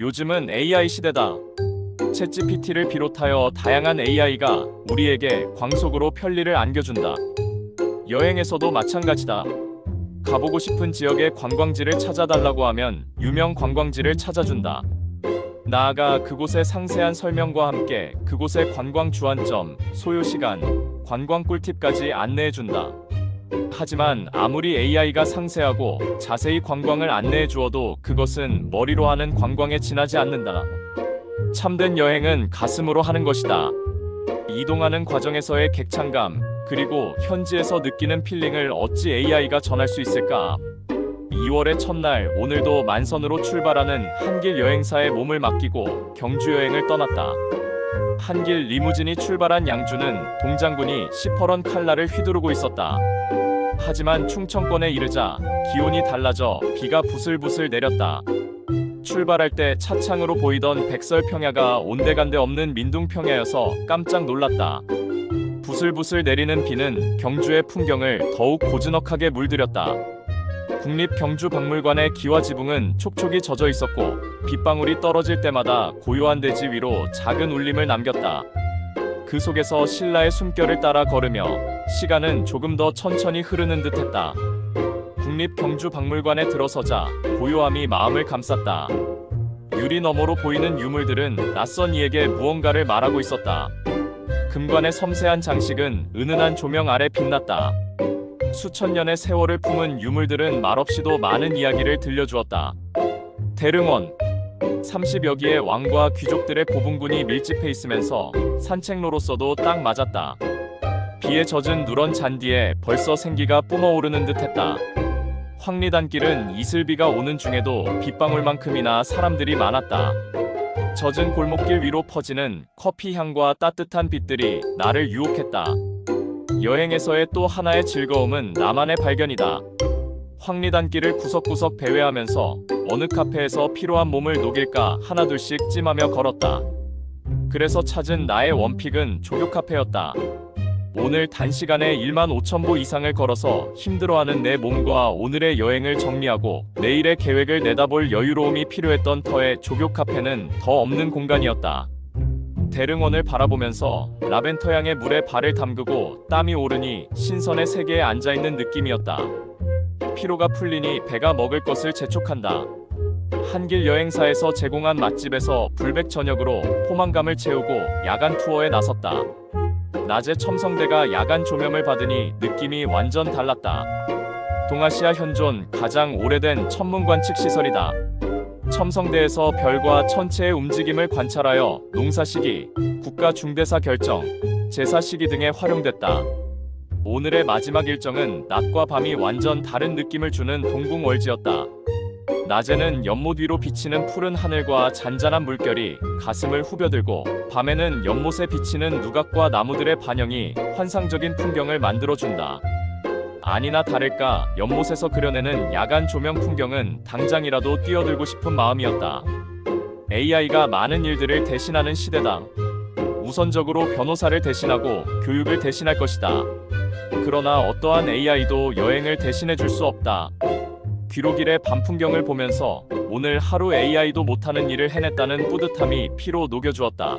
요즘은 AI 시대다. 챗GPT를 비롯하여 다양한 AI가 우리에게 광속으로 편리를 안겨준다. 여행에서도 마찬가지다. 가보고 싶은 지역의 관광지를 찾아달라고 하면 유명 관광지를 찾아준다. 나아가 그곳의 상세한 설명과 함께 그곳의 관광 주안점, 소요 시간, 관광 꿀팁까지 안내해준다. 하지만 아무리 AI가 상세하고 자세히 관광을 안내해 주어도 그것은 머리로 하는 관광에 지나지 않는다. 참된 여행은 가슴으로 하는 것이다. 이동하는 과정에서의 객창감, 그리고 현지에서 느끼는 필링을 어찌 AI가 전할 수 있을까? 2월의 첫날 오늘도 만선으로 출발하는 한길 여행사에 몸을 맡기고 경주 여행을 떠났다. 한길 리무진이 출발한 양주는 동장군이 시퍼런 칼날을 휘두르고 있었다. 하지만 충청권에 이르자 기온이 달라져 비가 부슬부슬 내렸다. 출발할 때 차창으로 보이던 백설평야가 온데간데 없는 민둥평야여서 깜짝 놀랐다. 부슬부슬 내리는 비는 경주의 풍경을 더욱 고즈넉하게 물들였다. 국립경주박물관의 기와 지붕은 촉촉이 젖어 있었고 빗방울이 떨어질 때마다 고요한 대지 위로 작은 울림을 남겼다. 그 속에서 신라의 숨결을 따라 걸으며 시간은 조금 더 천천히 흐르는 듯했다. 국립경주박물관에 들어서자 고요함이 마음을 감쌌다. 유리 너머로 보이는 유물들은 낯선 이에게 무언가를 말하고 있었다. 금관의 섬세한 장식은 은은한 조명 아래 빛났다. 수천 년의 세월을 품은 유물들은 말없이도 많은 이야기를 들려주었다. 대릉원 30여 기의 왕과 귀족들의 고분군이 밀집해 있으면서 산책로로서도 딱 맞았다. 비에 젖은 누런 잔디에 벌써 생기가 뿜어오르는 듯했다. 황리단길은 이슬비가 오는 중에도 빗방울만큼이나 사람들이 많았다. 젖은 골목길 위로 퍼지는 커피 향과 따뜻한 빛들이 나를 유혹했다. 여행에서의 또 하나의 즐거움은 나만의 발견이다. 황리단길을 구석구석 배회하면서 어느 카페에서 피로한 몸을 녹일까 하나둘씩 찜하며 걸었다. 그래서 찾은 나의 원픽은 조교 카페였다. 오늘 단시간에 1만 5천 보 이상을 걸어서 힘들어하는 내 몸과 오늘의 여행을 정리하고 내일의 계획을 내다볼 여유로움이 필요했던 터의 조교 카페는 더 없는 공간이었다. 대릉원을 바라보면서 라벤터 향의 물에 발을 담그고 땀이 오르니 신선의 세계에 앉아 있는 느낌이었다. 피로가 풀리니 배가 먹을 것을 재촉한다. 한길 여행사에서 제공한 맛집에서 불백 저녁으로 포만감을 채우고 야간 투어에 나섰다. 낮에 첨성대가 야간 조명을 받으니 느낌이 완전 달랐다. 동아시아 현존 가장 오래된 천문 관측 시설이다. 첨성대에서 별과 천체의 움직임을 관찰하여 농사 시기, 국가 중대사 결정, 제사 시기 등에 활용됐다. 오늘의 마지막 일정은 낮과 밤이 완전 다른 느낌을 주는 동궁월지였다. 낮에는 연못 위로 비치는 푸른 하늘과 잔잔한 물결이 가슴을 후벼들고 밤에는 연못에 비치는 누각과 나무들의 반영이 환상적인 풍경을 만들어준다. 아니나 다를까 연못에서 그려내는 야간 조명 풍경은 당장이라도 뛰어들고 싶은 마음이었다. AI가 많은 일들을 대신하는 시대다. 우선적으로 변호사를 대신하고 교육을 대신할 것이다. 그러나 어떠한 AI도 여행을 대신해 줄 수 없다. 귀로길의 밤 풍경을 보면서 오늘 하루 AI도 못하는 일을 해냈다는 뿌듯함이 피로 녹여주었다.